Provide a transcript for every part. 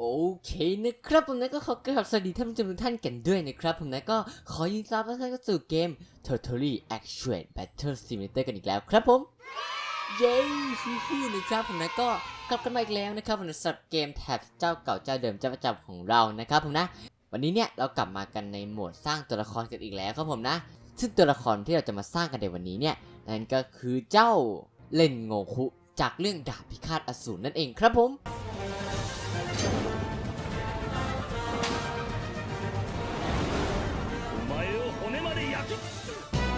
โอเคนะครับผมนะก็ขอกราบสวัสดีท่านผู้ชมทุกท่านกันด้วยนะครับผมนะก็ขอยินดีต้อนรับท่านเข้าสู่เกม Totally Actual Battle Simulator กันอีกแล้วครับผม เย้ฮิฮินะครับผมนะก็กลับกันมาอีกแล้วนะครับผมนะสำหรับเกมแท็บเจ้าเก่าเจ้าเดิมเจ้าประจำของเรานะครับผมนะ วันนี้เนี่ยเรากลับมากันในโหมดสร้างตัวละครกันอีกแล้วครับผมนะ ซึ่งตัวละครที่เราจะมาสร้างกันในวันนี้เนี่ยนั่นก็คือเจ้าเล่นโงคุจากเรื่องดาบพิฆาตอสูรนั่นเองครับผม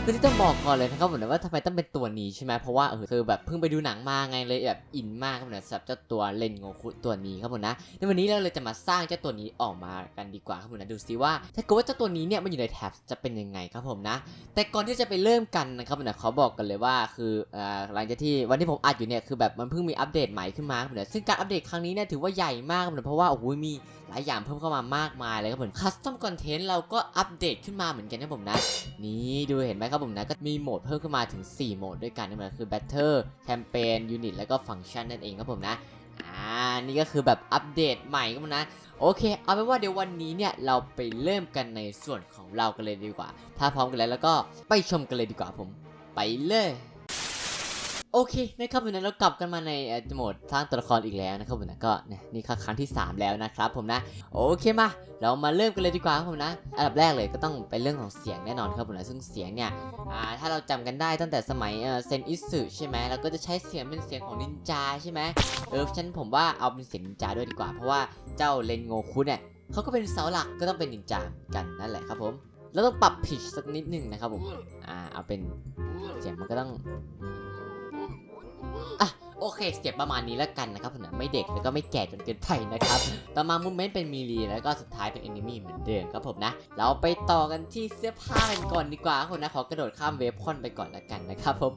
คือที่ต้องบอกก่อนเลยนะครับผมนะว่าทำไมต้องเป็นตัวนี้ใช่ไหมเพราะว่าเออคือแบบเพิ่งไปดูหนังมาไงเลยแบบอินมากครับผมนะสำหรับเจ้าตัวเลนโงคุตัวนี้ครับผมนะในวันนี้เราเลยจะมาสร้างเจ้าตัวนี้ออกมากันดีกว่าครับผมนะดูซิว่า ถ้าเกิดว่าเจ้าตัวนี้เนี่ยมันอยู่ในแท็บจะเป็นยังไงครับผมนะ แต่ก่อนที่จะไปเริ่มกันนะครับผมนะขอบอกกันเลยว่าคือเอ่อหลังจากที่วันที่ผมอัดอยู่เนี่ยคือแบบมันเพิ่งมีอัปเดตใหม่ขึ้นมาครับผมนะซึ่งการอัปเดตครั้งนี้เนี่ยถือว่าใหญ่มากครับผมนะเพราะว่าโอ้โหมี หลายอย่างเพิ่มเข้ามามากมายเลยครับผมคัสตอมคอนเทนต์เราก็อัปเดตขึ้นมาเหมือนกันนะผมนะ นี่ดูเห็นไหมครับผมนะ ก็มีโหมดเพิ่มขึ้นมาถึง 4 โหมดด้วยกันนั่นก็คือ Battle Campaign Unit แล้วก็ Function นั่นเองครับผมนะอ่านี่ก็คือแบบอัปเดตใหม่ครับผมนะโอเค เอาเป็นว่าเดี๋ยววันนี้เนี่ยเราไปเริ่มกันในส่วนของเรากันเลยดีกว่า ถ้าพร้อมกันแล้วแล้วก็ไปชมกันเลยดีกว่าผม ไปเลย โอเคนะครับวันนี้เรากลับกันมาในโหมดสร้างตัวละครอีกแล้วนะครับผมนะก็นี่ครั้งที่ 3 แล้วนะครับผมนะโอเคมาเรามาเริ่มกันเลยดีกว่าครับผมนะอันดับแรกเลยก็ต้องเป็นเรื่องของเสียงแน่นอนครับผมนะซึ่งเสียงเนี่ยถ้าเราจำกันได้ตั้งแต่สมัยเซนอิสึใช่ไหมเราก็จะใช้เสียงเป็นเสียงของนินจาใช่ไหมเออฉันผมว่าเอาเป็นเสียงนินจาด้วยดีกว่า เพราะว่าเจ้าเลนโงคุเนี่ยเขาก็เป็นเสาหลักก็ต้องเป็นนินจากันนั่นแหละครับผมแล้วต้องปรับพิชสักนิดหนึ่งนะครับผมอ่าเอาเป็นเสียงมันก็ต้อง อะโอเคเสียประมาณนี้แล้วกันนะครับผมไม่เด็กแล้วก็ไม่แก่จนเกินไปนะครับ ต่อมามูเมนต์เป็นมีลีแล้วก็สุดท้ายเป็นเอนิมีเหมือนเดิมครับผมนะ เราไปต่อกันที่เสื้อผ้ากันก่อนดีกว่าครับผมนะขอกระโดดข้ามเวฟคอนไปก่อนแล้วกันนะครับผม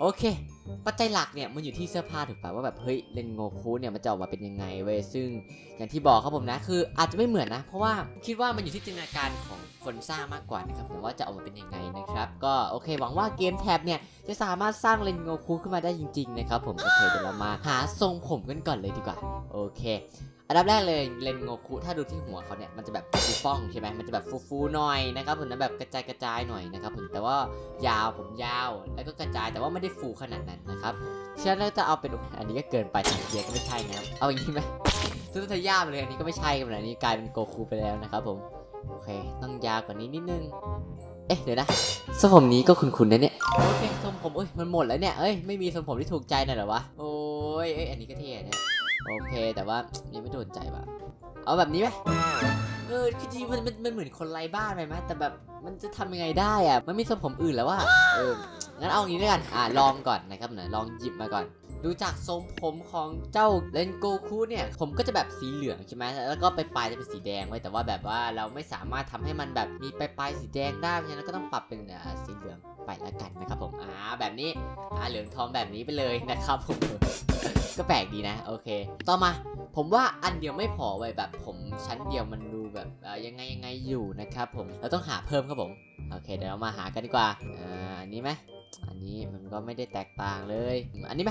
โอเค ปัจจัยหลักเนี่ยมันอยู่ที่เสื้อผ้าถูกป่ะว่าแบบเฮ้ยเลนโงคูเนี่ยมันจะออกมาเป็นยังไงเว้ยซึ่งอย่างที่บอกครับผมนะคืออาจจะไม่เหมือนนะ เพราะว่าคิดว่ามันอยู่ที่จินตนาการของคนสร้างมากกว่านะครับแต่ว่าจะออกมาเป็นยังไงนะครับ ก็โอเคหวังว่าเกมแท็บเนี่ยจะสามารถสร้างเลนโงคูขึ้นมาได้จริงๆนะครับผมโอเคเดี๋ยวเรามาหาทรงผมกันก่อนเลยดีกว่าโอเค อันดับแรกเลยเลนโงคุถ้าดูที่หัวเขาเนี่ยมันจะแบบฟูฟ่องใช่ไหมมันจะแบบฟูๆหน่อยนะครับผมนะแบบกระจายกระจายหน่อยนะครับผมแต่ว่ายาวผมยาวแล้วก็กระจายแต่ว่าไม่ได้ฟูขนาดนั้นนะครับฉะนั้นเราจะเอาเป็นอันนี้ก็เกินไปทางเกียก็ไม่ใช่นะครับเอาอย่างนี้ไหมซื้อทายาไปเลยอันนี้ก็ไม่ใช่กันนะอันนี้กลายเป็นโกคูไปแล้วนะครับผมโอเคต้องยาวกว่านี้นิดนึงเอ๊ะเดี๋ยวนะทรงผมนี้ก็คุ้นๆนะเนี่ยโอเคทรงผมเอ้ยมันหมดแล้วเนี่ยเอ้ยไม่มีทรงผมที่ถูกใจน่อยหรอวะโอ้ยเอ้ยอันนี้ก็เท่เนี่ย โอเคแต่ว่ายังไม่โดนใจว่ะเอาแบบนี้ไหมเออคือจริงมันมันมันเหมือนคนไร้บ้านไปไหมแต่แบบมันจะทำยังไงได้อะมันมีทรงผมอื่นแล้วว่าเอองั้นเอาอย่างนี้ด้วยกันอ่าลองก่อนนะครับนะลองหยิบมาก่อน ดูจากทรงผมของเจ้าเลนโกคุเนี่ย ผมก็จะแบบสีเหลืองใช่ไหมแล้วก็ปลายจะเป็นสีแดงไว้แต่ว่าแบบว่าเราไม่สามารถทำให้มันแบบมีปลายๆสีแดงได้เพราะฉะนั้นก็ต้องปรับเป็นสีเหลืองไปละกันนะครับผมอ่าแบบนี้อ่าเหลืองทองแบบนี้ไปเลยนะครับผมก็แปลกดีนะ โอเค ต่อมาผมว่าอันเดียวไม่พอไว้แบบผมชั้นเดียวมันดูแบบเอ่อยังไงยังไงอยู่นะครับผมเราต้องหาเพิ่มครับผมโอเคเดี๋ยวเรามาหากันดีกว่าอ่าอันนี้ไหม อันนี้มันก็ไม่ได้แตกต่างเลย อันนี้ไหม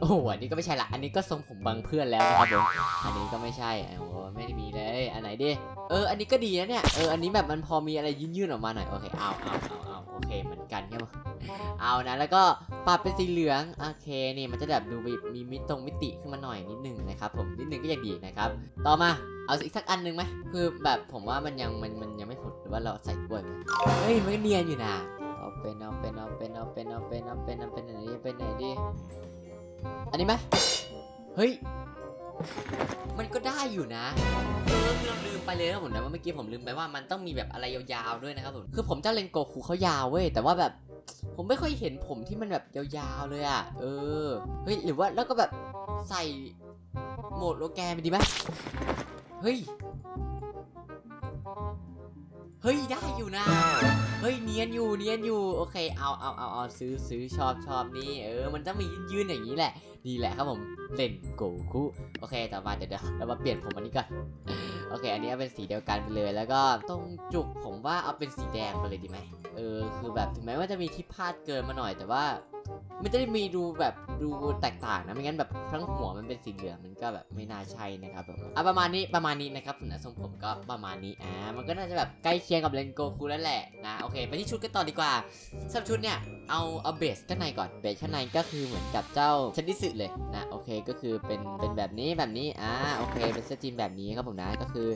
โอ้โหอันนี้ก็ไม่ใช่ละ อันนี้ก็ทรงผมบางเพื่อนแล้วนะครับผมอันนี้ก็ไม่ใช่โอ้โหไม่ได้มีเลย อันไหนดิ เออ อันนี้ก็ดีนะเนี่ย เออ อันนี้แบบมันพอมีอะไรยื่นๆออกมาหน่อย โอเค เอาเอาเอาเอาโอเค เหมือนกันใช่ไหมเอานะ แล้วก็ปรับเป็นสีเหลือง โอเค นี่มันจะแบบดูมีมีมิตรงมิติขึ้นมาหน่อยนิดนึงนะครับผม นิดนึงก็ยังดีนะครับ ต่อมาเอาอีกสักอันหนึ่งไหมคือแบบผมว่ามันยังมันมันยังไม่ผุดหรือว่าเราใส่กล้วยไหมเฮ้ยมันก็เนียนอยู่นะ เป็นเอาเป็นเอาเป็นเอาเป็นเอาเป็นเอาเป็นเอาเป็นอันนี้เป็นไหนดีอันนี้ไหมเฮ้ยมันก็ได้อยู่นะเออคือเราลืมไปเลยนะผมนะว่าเมื่อกี้ผมลืมไปว่ามันต้องมีแบบอะไรยาวๆด้วยนะครับผมคือผมเจ้าเลนโกคูเขายาวเว้ยแต่ว่าแบบผมไม่ค่อยเห็นผมที่มันแบบยาวๆเลยอะ เออ เฮ้ย หรือว่าแล้วก็แบบใส่โหมดโลแกนไปดีไหมเฮ้ย เฮ้ยได้อยู่นะ เฮ้ยเนียนอยู่เนียนอยู่โอเคเอาเอาเอาเอาซื้อซื้อชอบชอบนี่เออมันต้องมียืนๆอย่างนี้แหละดีแหละครับผมเล่นโกคุโอเคต่อมาเดี๋ยวเดี๋ยวเรามาเปลี่ยนผมอันนี้ก่อนโอเค อันนี้เอาเป็นสีเดียวกันไปเลย แล้วก็ตรงจุกผมว่าเอาเป็นสีแดงไปเลยดีไหมเออคือแบบถึงแม้ว่าจะมีที่พลาดเกินมาหน่อยแต่ว่า มันจะได้มีดูแบบดูแตกต่างนะไม่งั้นแบบทั้งหัวมันเป็นสีเหลืองมันก็แบบไม่น่าใช่นะครับผมอะประมาณนี้ประมาณนี้นะครับผมนะทรงผมก็ประมาณนี้อ่ามันก็น่าจะแบบใกล้เคียงกับเลนโกคูแล้วแหละนะโอเคไปที่ชุดกันต่อดีกว่าสำหรับชุดเนี่ยเอาเอาเบสข้างในก่อนเบสข้างในก็คือเหมือนกับเจ้าชันดิสึเลยนะโอเคก็คือเป็นเป็นแบบนี้แบบนี้อ่าโอเคเป็นเสื้อจีนแบบนี้ครับผมนะก็คือ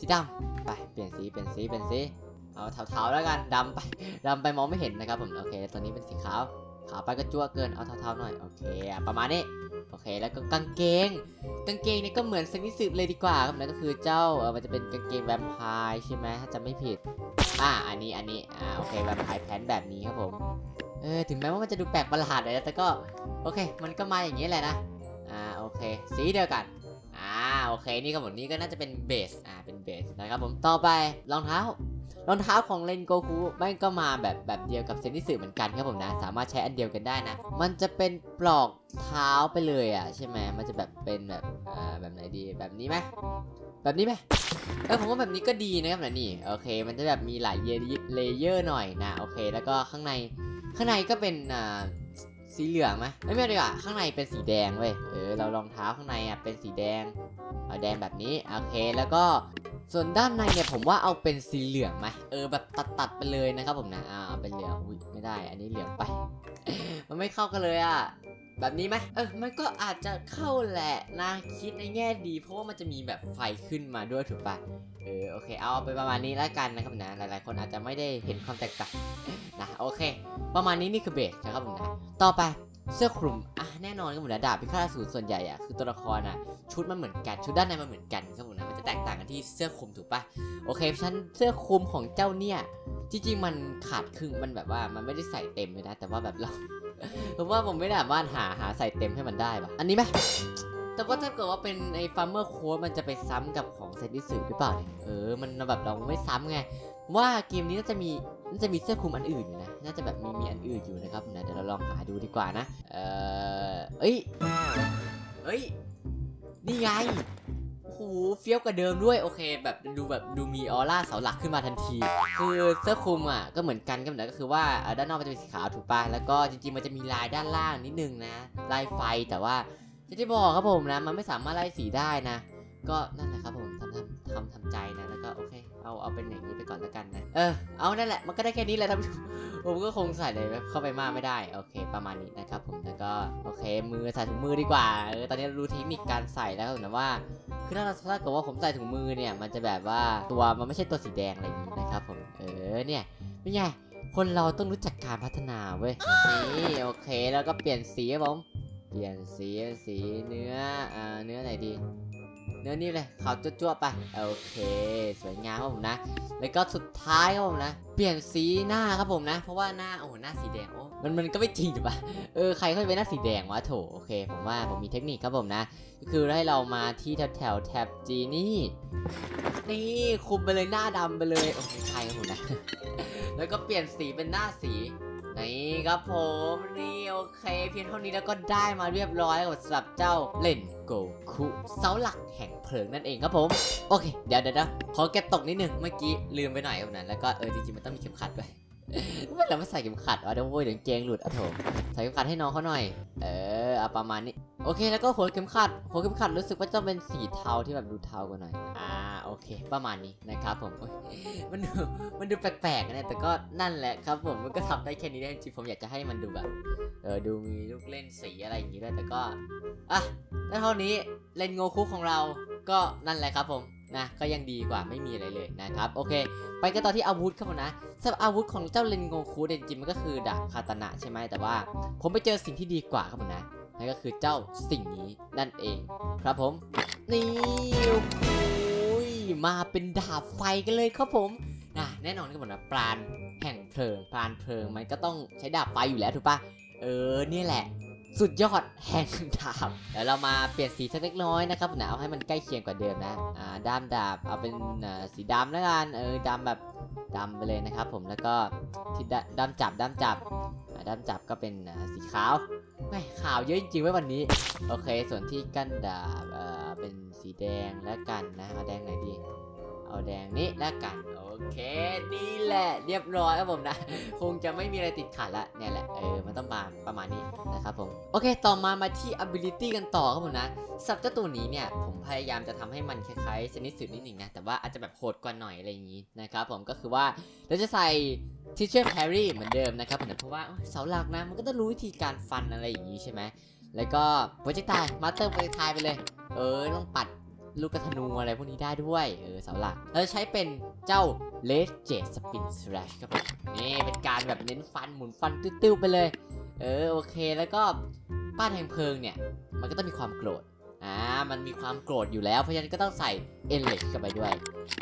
สีดำไปเปลี่ยนสีเปลี่ยนสีเปลี่ยนสีเอาเทาๆแล้วกันดำไปดำไปมองไม่เห็นนะครับผมโอเคตัวนี้เป็นสีขาว ขาไปก็จั่วเกินเอาเท้าๆหน่อยโอเคประมาณนี้โอเคแล้วก็กางเกง กางเกงนี่ก็เหมือนเซนิสึเลยดีกว่าครับนั่นก็คือเจ้าเออมันจะเป็นกางเกงแวมไพร์ใช่ไหมถ้าจำไม่ผิดอ่าอันนี้อันนี้อ่าโอเคแวมไพร์แพนแบบนี้ครับผมเออถึงแม้ว่ามันจะดูแปลกประหลาดเลยนะแต่ก็โอเค มันก็มาอย่างนี้แหละนะอ่าโอเค สีเดียวกันอ่าโอเคนี่ก็หมดนี้ก็น่าจะเป็นเบสอ่าเป็นเบสนะครับผมต่อไปรองเท้า รองเท้าของเลนโกคูไม่ก็มาแบบแบบเดียวกับเซนิสึเหมือนกันครับผมนะ สามารถใช้อันเดียวกันได้นะ มันจะเป็นปลอกเท้าไปเลยอะใช่ไหมมันจะแบบเป็นแบบอ่าแบบไหนดีแบบนี้ไหมแบบนี้ไหมเออผมว่าแบบนี้ก็ดีนะครับนะนี่โอเค มันจะแบบมีหลายเลเยอร์หน่อยนะโอเค แล้วก็ข้างในข้างในก็เป็นอ่า สีเหลืองไหมไม่ไม่ดีกว่าข้างในเป็นสีแดงเว้ยเออเรารองเท้าข้างในอะเป็นสีแดงเอาแดงแบบนี้โอเคแล้วก็ส่วนด้านในเนี่ยผมว่าเอาเป็นสีเหลืองไหมเออแบบตัดตัดๆไปเลยนะครับผมนะอ่าเป็นเหลืองอุ้ยไม่ได้ อันนี้เหลืองไป มันไม่เข้ากันเลยอะ แบบนี้ไหมเออมันก็อาจจะเข้าแหละนะคิดในแง่ดี เพราะว่ามันจะมีแบบไฟขึ้นมาด้วยถูกปะเออโอเค เอาไปประมาณนี้แล้วกันนะครับนะหลายๆ คนอาจจะไม่ได้เห็นความแตกต่างนะโอเค ประมาณนี้นี่คือเบสนะครับผมนะต่อไปเสื้อคลุมอะแน่นอนครับผมนดาบพิฆาตสูตรส่วนใหญ่อะคือตัวละครอะชุดมันเหมือนกันชุดด้านในมันเหมือนกันครับผมนะมันจะแตกต่างกันที่เสื้อคลุมถูกปะโอเคฉันเสื้อคลุมของเจ้าเนี่ยจริงๆมันขาดครึ่งมันแบบว่ามันไม่ได้ใส่เต็มเลยนะ แต่ว่าแบบเรา ผมว่าผมไม่สามารถหาหาใส่เต็มให้มันได้ปะอันนี้ไหมแต่ว่าถ้าเกิดว่าเป็นไอ้ฟาร์เมอร์โค้ดมันจะไปซ้ำกับของเซนดิสึหรือเปล่าเนี่ยเออ มันแบบเราไม่ซ้ำไง ว่าเกมนี้น่าจะมีน่าจะมีเสื้อคลุมอันอื่นอยู่นะ น่าจะแบบมีมีอันอื่นอยู่นะครับนะเดี๋ยวเราลองหาดูดีกว่านะ เออเอ้ย เอ้ย นี่ไง โอ้โหเฟี้ยวกว่าเดิมด้วยโอเค แบบดูแบบดูมีออร่าเสาหลักขึ้นมาทันที คือเสื้อคลุมอะก็เหมือนกันก็เหมือนก็คือว่าอ่าด้านนอกมันจะเป็นสีขาวถูกป่ะแล้วก็จริงๆมันจะมีลายด้านล่างนิดนึงนะ ลายไฟแต่ว่าจะที่บอกครับผมนะ มันไม่สามารถไล่สีได้นะ ก็นั่นแหละครับผมทำทำทำทำใจนะแล้วก็โอเค เอาเอาเป็นอย่างนี้ไปก่อนแล้วกันนะ เออ เอานั่นแหละ มันก็ได้แค่นี้แหละท่านผู้ชมผมก็คงใส่เลยเข้าไปมากไม่ได้ โอเค ประมาณนี้นะครับผม แล้วก็โอเค มือใส่ถุงมือดีกว่า เออ ตอนนี้รู้เทคนิคการใส่แล้วนะว่าคือถ้าถ้าเกิดว่าผมใส่ถุงมือเนี่ย มันจะแบบว่าตัวมันไม่ใช่ตัวสีแดงอะไรอย่างนี้นะครับผม เออ เนี่ยเป็นไง คนเราต้องรู้จักการพัฒนาเว้ย นี่โอเค แล้วก็เปลี่ยนสีครับผม เปลี่ยนสีสีเนื้อ อ่า เนื้อไหนดี เนื้อนี่เลยขาวจั่วๆไป โอเค สวยงามครับผมนะ แล้วก็สุดท้ายครับผมนะ เปลี่ยนสีหน้าครับผมนะ เพราะว่าหน้าโอ้โหหน้าสีแดงโอ้มันมันก็ไม่จริงถูกปะเออใครเขาจะเป็นหน้าสีแดงวะโถโอเค ผมว่าผมมีเทคนิคครับผมนะ ก็คือให้เรามาที่แถวแถวแท็บจีนี่นี่คุมไปเลยหน้าดำไปเลยโอ้ไม่ใช่ครับผมนะ แล้วก็เปลี่ยนสีเป็นหน้าสี นี่ครับผมนี่โอเค เพียงเท่านี้แล้วก็ได้มาเรียบร้อยสำหรับเจ้าเล่นโกคุเสาหลักแห่งเพลิงนั่นเองครับผม โอเค เดี๋ยวเดี๋ยวขอเก็บตกนิดนึงเมื่อกี้ลืมไปหน่อยครับนั้นแล้วก็เออจริงๆมันต้องมีเข็มขัดด้วย ทำไมเราไม่ใส่เข็มขัดวะเดี๋ยวโว้ยเดี๋ยวเกงหลุดอะโถใส่เข็มขัดให้น้องเขาหน่อย เออเอาประมาณนี้ โอเค แล้วก็หัวเข็มขัด หัวเข็มขัดรู้สึกว่าจะเป็นสีเทาที่แบบดูเทากว่าหน่อย อ่า โอเค ประมาณนี้นะครับผม มันดู มันดูแปลกๆนะเนี่ยแต่ก็นั่นแหละครับผม มันก็ทำได้แค่นี้ได้จริงผมอยากจะให้มันดูแบบ เออ ดูมีลูกเล่นสีอะไรอย่างนี้ด้วย แต่ก็ อะแล้วเท่านี้ เล่นโงคุของเรา ก็นั่นแหละครับผม นะก็ยังดีกว่าไม่มีอะไรเลยนะครับโอเค ไปกันต่อที่อาวุธครับผมนะสำหรับอาวุธของเจ้าเลนโงคุเดนจิมันก็คือดาบคาตานะใช่ไหมแต่ว่า ผมไปเจอสิ่งที่ดีกว่าครับผมนะนั่นก็คือเจ้าสิ่งนี้นั่นเอง ครับผมนี่โอ้โหมาเป็นดาบไฟกันเลยครับผมนะแน่นอนครับผมนะปราณแห่งเพลิงปราณเพลิงมันก็ต้องใช้ดาบไฟอยู่แล้วถูกปะเออเนี่ยแหละ สุดยอดแห่งดาบเดี๋ยวเรามาเปลี่ยนสีสักเล็กน้อยนะครับนะเอาให้มันใกล้เคียงกว่าเดิมนะอ่าด้ามดาบเอาเป็นอ่าสีดำแล้วกันเออดำแบบดำไปเลยนะครับผมแล้วก็ที่ดด้ามจับด้ามจับอ่าด้ามจับก็เป็นอ่าสีขาวแม่ขาวเยอะจริงๆไว้วันนี้ โอเค ส่วนที่กั้นดาบเอ่อเป็นสีแดงแล้วกันนะเอาแดงไหนดี เอาแดงนี้แล้วกันโอเคดีแหละเรียบร้อยครับผมนะ คงจะไม่มีอะไรติดขัดละเนี่ยแหละเออมันต้องมาประมาณนี้นะครับผมโอเค ต่อมามาที่ ability กันต่อครับผมนะสับเจ้าตัวนี้เนี่ยผมพยายามจะทำให้มันคล้ายๆชนิดสุดนิดหนึ่งนะแต่ว่าอาจจะแบบโหดกว่าหน่อยอะไรอย่างนี้นะครับผมก็คือว่าเราจะใส่ teacher parry เหมือนเดิมนะครับผมเพราะว่าเสาหลักนะมันก็ต้องรู้วิธีการฟันอะไรอย่างนี้ใช่ไหมแล้วก็โปรเจกต์ตายมาเตอร์โปรเจกต์ตายไปเลย เออต้องปัด ลูกกระธนูอะไรพวกนี้ได้ด้วย เออเสาหลักเราจะใช้เป็นเจ้าเลสเจดสปินส a ลชครับผมนี่เป็นการแบบเน้นฟันหมุนฟันติ้วๆไปเลย เออโอเคแล้วก็ป้านแห่งเพลิงเนี่ย มันก็ต้องมีความโกรธอ่ามันมีความโกรธอยู่แล้ว เพราะฉะนั้นก็ต้องใส่เอเลชเข้าไปด้วย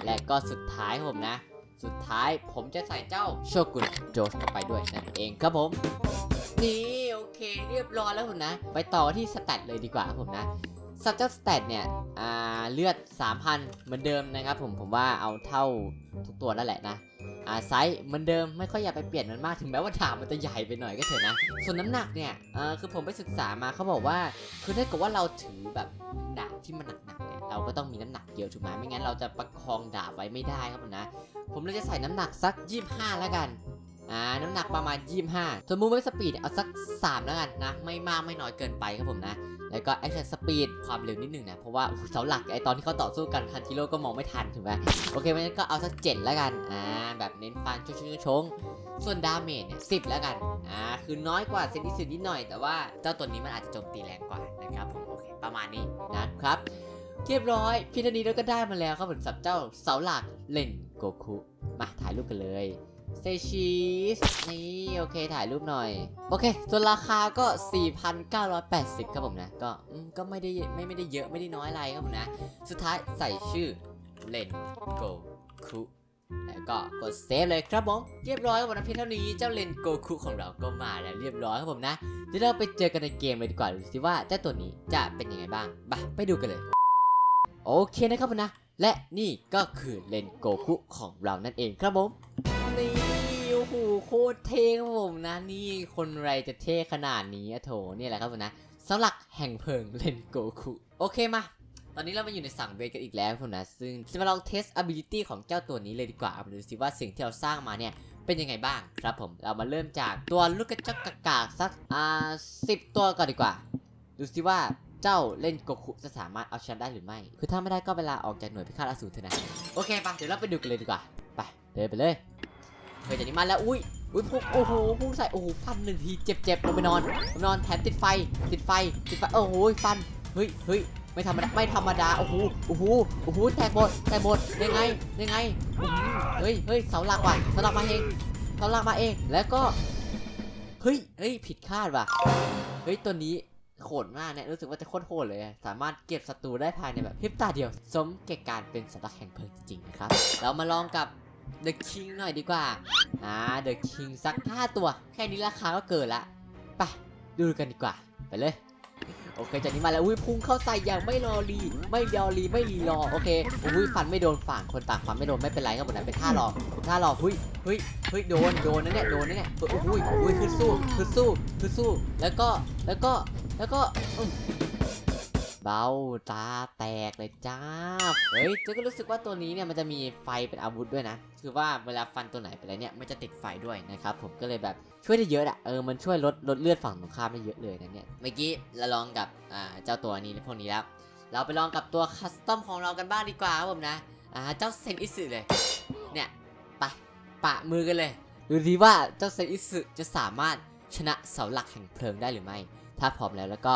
และก็สุดท้ายผมนะ สุดท้ายผมจะใส่เจ้าโชกุนโจสเข้าไปด้วยนั่นเองครับผมนี่โอเคเรียบร้อยแล้วผมนะ ไปต่อที่สแตทเลยดีกว่าครับผมนะ สัตว์เจ้าสแตทเนี่ยอ่าเลือด 3,000 เหมือนเดิมนะครับผมผมว่าเอาเท่าทุกตัวนั่นแหละนะอ่าไซส์เหมือนเดิมไม่ค่อยอยากไปเปลี่ยนมันมากถึงแม้ว่าถามมันจะใหญ่ไปหน่อยก็เถอะนะ ส่วนน้ำหนักเนี่ยอ่าคือผมไปศึกษามาเขาบอกว่า คือถ้าเกิดว่าเราถือแบบดาบที่มันหนักๆเนี่ยเราก็ต้องมีน้ำหนักเยอะถูกไหมไม่งั้นเราจะประคองดาบไว้ไม่ได้ครับผมนะ ผมเลยจะใส่น้ำหนักสัก 25 แล้วกัน อ่าน้ำหนักประมาณ 25 ส่วนมูฟเมนต์สปีดเอาสัก 3 แล้วกันนะ ไม่มากไม่น้อยเกินไปครับผมนะ แล้วก็แอคชั่นสปีดความเร็วนิดหนึ่งนะ เพราะว่าเสาหลักไอตอนที่เขาต่อสู้กันคันจิโร่ก็มองไม่ทันถูกไหมโอเคงั้นก็เอาสักเจ็ดแล้วกัน อ่า แบบเน้นฟันชงชงชงส่วนดาเมจเนี่ยสิแล้วกัน อ่า คือน้อยกว่าเซนติสุดนิดหน่อย แต่ว่าเจ้าตัวนี้มันอาจจะโจมตีแรงกว่านะครับผม โอเค ประมาณนี้นะครับ เรียบร้อยพี่ธนีเราก็ได้มาแล้วครับผมสับเจ้าเสาหลักเล่นโกคุ มาถ่ายรูปกันเลย เซชีสนี่โอเคถ่ายรูปหน่อย โอเคส่วนราคาก็ 4,980 ครับผมนะ ก็ก็ไม่ได้ไม่ไม่ได้เยอะไม่ได้น้อยอะไรครับผมนะ สุดท้ายใส่ชื่อเลนโกคุแล้วก็กดเซฟเลยครับผม เรียบร้อยครับผมนะเพียงเท่านี้เจ้าเลนโกคุของเราก็มาแล้วเรียบร้อยครับผมนะเดี๋ยวเราไปเจอกันในเกมเลยดีกว่าดูสิว่าเจ้าตัวนี้จะเป็นยังไงบ้างไปไปดูกันเลย โอเคนะครับผมนะ และนี่ก็คือเลนโกคุของเรานั่นเองครับผม นี่โอ้โหโคตรเท่ครับผมนะ นี่คนไรจะเท่ขนาดนี้อะโถนี่แหละครับผมนะสำหรับแห่งเพิงเลนโกคุ โอเคมาตอนนี้เรามาอยู่ในสังเวทกันอีกแล้วครับผมนะ ซึ่งจะมาลองเทส ability ของเจ้าตัวนี้เลยดีกว่าดูสิว่าสิ่งที่เราสร้างมาเนี่ย เป็นยังไงบ้างครับผม เรามาเริ่มจากตัวลูกกระจกกากากสักอ่าสิบตัวก่อนดีกว่า ดูสิว่า เจ้าเล่นโกคุจะสามารถเอาชนะได้หรือไม่ คือถ้าไม่ได้ก็เวลาออกจากหน่วยพิฆาตอสูรเถอะนะ โอเคปะเดี๋ยวเราไปดูกันเลยดีกว่า ไป เดินไปเลยเฮ้ยจากนี้มาแล้ว อุ้ย อุ้ยพุ่งโอ้โหพุ่งใส่ โอ้โห ฟันหนึ่งที เจ็บเจ็บลงไปนอนลงนอน แถมติดไฟ ติดไฟ ติดไฟ โอ้โห ฟัน เฮ้ยเฮ้ยไม่ธรรมดา ไม่ธรรมดา โอ้โห โอ้โห โอ้โห แตกหมด แตกหมดยังไงยังไงอื้อหือเฮ้ยเฮ้ยเสาหลักว่ะเสาหลักมาเองเสาหลักมาเอง แล้วก็ เฮ้ยเฮ้ย ผิดคาดว่ะ เฮ้ย ตัวนี้ โหดมากเนี่ยรู้สึกว่าจะโคตรโหดเลย สามารถเก็บศัตรูได้ภายในแบบพริบตาเดียว สมแก่การเป็นสัตว์แห่งเพลิงจริงๆนะครับ เรามาลองกับ The King หน่อยดีกว่า อ่า The King สัก 5 ตัว แค่นี้ราคาก็เกิดละ ไป ดูกันดีกว่า ไปเลย โอเคจากนี้มาแล้วอุ้ยพุ่งเข้าใส่อย่างไม่รอรีไม่รอรีไม่รีรอโอเคอุ้ยฟันไม่โดนฝั่งคนต่างฟันไม่โดนไม่เป็นไรครับผมนะเป็นท่ารอท่ารอเฮ้ยเฮ้ยเฮ้ยโดนโดนนะเนี่ยโดนนะเนี่ยเฮ้ยอุ้ยอุ้ยคือสู้คือสู้คือสู้แล้วก็แล้วก็แล้วก็ เบ้าตาแตกเลยจ้า เฮ้ยเจ๊ก็รู้สึกว่าตัวนี้เนี่ยมันจะมีไฟเป็นอาวุธด้วยนะ คือว่าเวลาฟันตัวไหนไปแล้วเนี่ยมันจะติดไฟด้วยนะครับผมก็เลยแบบช่วยได้เยอะอะเออมันช่วยลดลดเลือดฝั่งตรงข้ามได้เยอะเลยนะเนี่ย เมื่อกี้เราลองกับอ่าเจ้าตัวนี้พวกนี้แล้ว เราไปลองกับตัวคัสตอมของเรากันบ้างดีกว่าครับผมนะอ่าเจ้าเซนอิสึเลย เนี่ยไปปะมือกันเลย ดูดีว่าเจ้าเซนอิสึจะสามารถชนะเสาหลักแห่งเพลิงได้หรือไม่ ถ้าพร้อมแล้วแล้วก็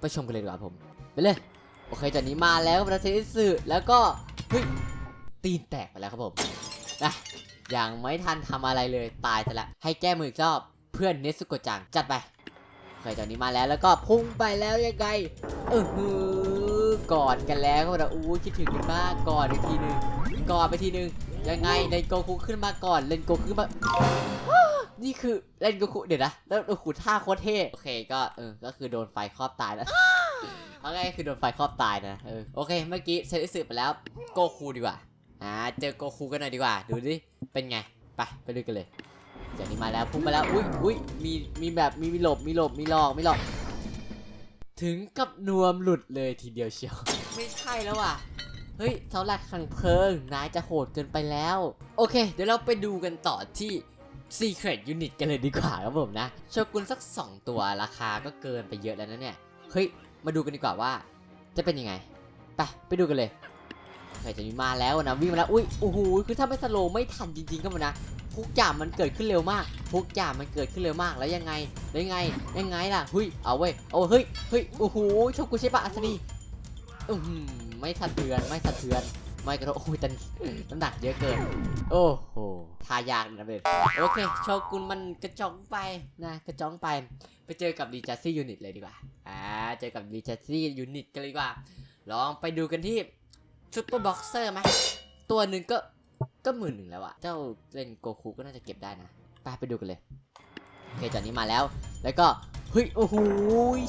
ไปชมกันเลยดีกว่าผม ไปเลย โอเคจากนี้มาแล้วครับเซนอิสึแล้วก็เฮ้ยตีนแตกไปแล้วครับผมนะยังไม่ทันทำอะไรเลยตายซะแล้วให้แก้มืออีกรอบเพื่อนเนสุโกจังจัดไปโอเคจากนี้มาแล้วแล้วก็พุ่งไปแล้วยังไงเออหือกอดกันแล้วครับผมอู้คิดถึงกันมากกอดอีกทีหนึงกอดไปทีหนึงยังไงเลนโกคุขึ้นมาก่อนเลนโกคุขึ้นมานี่คือเล่นโกคุเดี๋ยวนะ แล้วโอ้โหท่าโคตรเท่ โอเคก็เออ ก็คือโดนไฟครอบตายแล้ว เอาง่ายคือโดนไฟครอบตายนะเออโอเค เมื่อกี้เซตอิสึไปแล้วโกคูดีกว่าอ่าเจอโกคูกันหน่อยดีกว่า ดูดิเป็นไงไปไปดูกันเลยจากนี้มาแล้วพุ่งมาแล้วอุ้ยอุ้ยมีมีแบบมีมีหลบมีหลบมีหลอกมีหลอกถึงกับนวมหลุดเลยทีเดียวเชียว ไม่ใช่แล้วว่ะเฮ้ยเสาหลักแห่งเพลิง นายจะโหดเกินไปแล้ว โอเค เดี๋ยวเราไปดูกันต่อที่ Secret Unit กันเลยดีกว่าครับผมนะโชกุนสัก 2 ตัวราคาก็เกินไปเยอะแล้วนะเนี่ย เฮ้ย มาดูกันดีกว่าว่า จะเป็นยังไง ไปไปดูกันเลยใครจะมีมาแล้วนะวิ่งมาแล้วอุ้ยโอ้โหคือถ้าไม่สโลว์ไม่ทันจริงๆก็มันนะทุกอย่างมันเกิดขึ้นเร็วมากทุกอย่างมันเกิดขึ้นเร็วมากแล้วยังไงแล้วยังไงยังไงล่ะเฮ้ยเอาเว้ยเอาเฮ้ยเฮ้ยโอ้โหโชกุนใช่ปะอัศนีอือหือไม่สะเทือนไม่สะเทือนไม่กระโดดโอ้ยแต่น้ำหนักเยอะเกิน โอ้โหทายากนะเบนโอเคโชกุนมันกระจองไปนะกระจองไป ไปเจอกับดีจัสซี่ยูนิตเลยดีกว่า อ่า เจอกับดีจัสซี่ยูนิตกันเลยดีกว่า ลองไปดูกันที่ซุปเปอร์บ็อกเซอร์ไหมตัวหนึ่งก็ก็หมื่นหนึ่งแล้วอะเจ้าเล่นโกคูก็น่าจะเก็บได้นะ ไปไปดูกันเลย โอเคจอนนี้มาแล้ว แล้วก็ เฮ้ย โอ้โห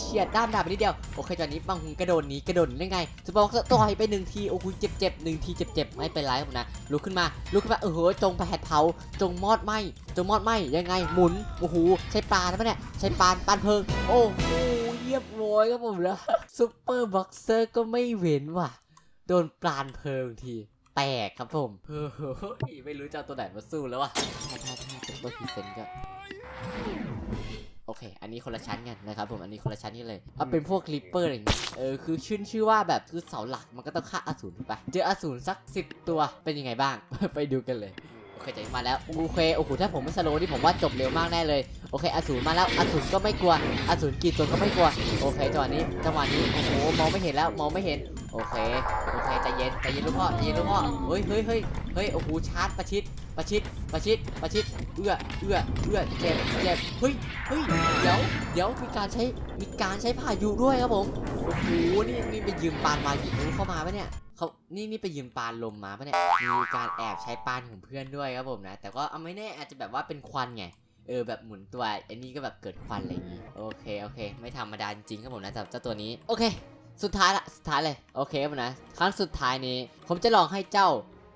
เฉียดด้ามดาบไปนิดเดียว โอเคจอนนี้บังหุงกระโดดหนีกระโดดได้ไงซุปเปอร์บ็อกเซอร์ต่อยไปหนึ่งที โอ้โหเจ็บเจ็บหนึ่งทีเจ็บเจ็บไม่เป็นไรครับผมนะ ลุกขึ้นมา ลุกขึ้นมา เออโหจงแผดเผา จงมอดไหมจงมอดไหมยังไง หมุน โอ้โห ใช้ปลาใช่ปะเนี่ย ใช้ปานปานเพลิง โอ้โหเยียบโวยครับผมแล้วซุปเปอร์บ็อกเซอร์ก็ไม่เว้นว่ะ โดนปลานเพลิงทีแตกครับผมเฮ้ยไม่รู้จะตัวไหนมาสู้แล้ววะถ้าถ้าถ้าซุปเปอร์พรีเซนก็ เค อันนี้คนละชั้นกันนะครับผม อันนี้คนละชั้นกันเลยเอาเป็นพวกคลิปเปอร์อะไรอย่างเงี้ยเออ คือชื่นชื่อว่าแบบคือเสาหลักมันก็ต้องฆ่าอสูรถูกปะเจออสูรสักสิบตัว เป็นยังไงบ้าง ไปดูกันเลย โอเคจะมาแล้ว โอเค โอ้โห ถ้าผมไม่สโลว์นี่ผมว่าจบเร็วมากแน่เลย โอเค อสูรมาแล้ว อสูรก็ไม่กลัว อสูรกี่ตัวก็ไม่กลัว โอเค จังหวะนี้ จังหวะนี้ โอ้โห มองไม่เห็นแล้ว มองไม่เห็น โอเค โอเคใจเย็นใจเย็นลูกพ่อใจเย็นลูกพ่อ เฮ้ยเฮ้ยเฮ้ยเฮ้ย โอ้โห ชาร์จประชิด ประชิด ประชิด ประชิด เอื้อ เอื้อ เอื้อ เจ็บ เจ็บ เฮ้ย เฮ้ย เดี๋ยว เดี๋ยว มีการใช้ มีการใช้พายุด้วยครับผม โอ้โห นี่นี่ไปยืมปานมายิงเข้ามาปะเนี่ยเขานี่นี่ไปยืมปานลมมาปะเนี่ย มีการแอบใช้ปานของเพื่อนด้วยครับผมนะ แต่ก็เอาไม่แน่อาจจะแบบว่าเป็นควันไงเออแบบหมุนตัวอันนี้ก็แบบเกิดควันอะไรอย่างงี้ โอเค โอเค ไม่ธรรมดาจริงครับผมนะสำหรับเจ้าตัวนี้ โอเค สุดท้ายละสุดท้ายเลยโอเคผมนะครั้งสุดท้ายนี้ ผมจะลองให้เจ้า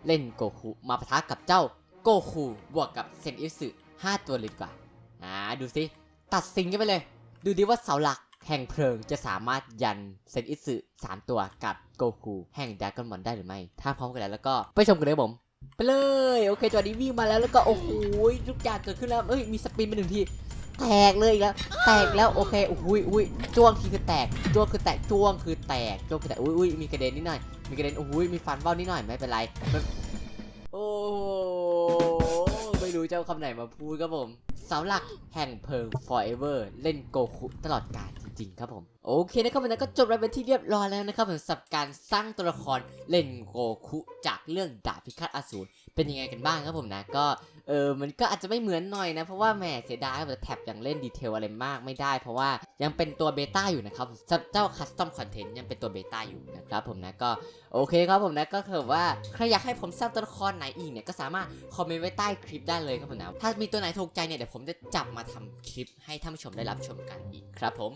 เล่นโกคูมาปะทะกับเจ้าโกคูบวกกับเซนอิสึ5ตัวเลยดีกว่าอ่าดูสิตัดสินกันไปเลย ดูดิว่าเสาหลักแห่งเพลิงจะสามารถยันเซนอิสึ3ตัวกับโกคูแห่งดากอนมอนได้หรือไม่ ถ้าพร้อมกันแล้วแล้วก็ไปชมกันเลยผม ไปเลย โอเคจอนี้วิ่งมาแล้วแล้วก็โอ้โหทุกอย่างเกิดขึ้นแล้วเอ้ยมีสปินไปหนึ่งที แตกเลยอีกแล้ว แตกแล้วโอเคอุ้ยอุ้ยจ้วงทีคือแตกจ้วงคือแตกจ้วงคือแตกจ้วงคือแตกอุ้ยอุ้ยมีกระเด็นนิดหน่อยมีกระเด็นอุ้ยมีฟันเบ้านิดหน่อยไม่เป็นไรโอ้ไม่รู้จะเอาคำไหนมาพูดครับผมเสาหลักแห่งเพลิง forever เล่นโกคุตลอดกาลจริงๆครับผม โอเคนะครับวันนี้ก็จบแล้วเป็นที่เรียบร้อยแล้วนะครับผมสำหรับการสร้างตัวละครเล่นโกคุจากเรื่องดาบพิฆาตอสูรเป็นยังไงกันบ้างครับผมนะก็ เออมันก็อาจจะไม่เหมือนหน่อยนะ เพราะว่าแหมเสียดายแบบแท็บยังเล่นดีเทลอะไรมากไม่ได้ เพราะว่ายังเป็นตัวเบต้าอยู่นะครับเจ้าคัสตอมคอนเทนต์ยังเป็นตัวเบต้าอยู่นะครับผมนะก็โอเคครับผมนะก็คือว่าใครอยากให้ผมสร้างตัวละครไหนอีกเนี่ยก็สามารถคอมเมนต์ไว้ใต้คลิปได้เลยครับผมนะถ้ามีตัวไหนถูกใจเนี่ยเดี๋ยวผมจะจับมาทำคลิปให้ท่านผู้ชมได้รับชมกันอีกครับผม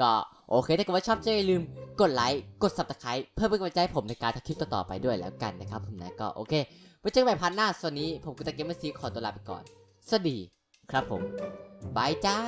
ก็โอเคถ้าเกิดว่าชอบก็อย่าลืมกดไลค์กด subscribe เพื่อเป็นกำลังใจให้ผมในการทำคลิปต่อๆไปด้วยแล้วกันนะครับผมนะก็โอเค ไว้เจอกันใหม่พันหน้าส่วนนี้ผมกุตะเกมเมอร์ซีขอตัวลาไปก่อน สวัสดีครับผมบายจ้า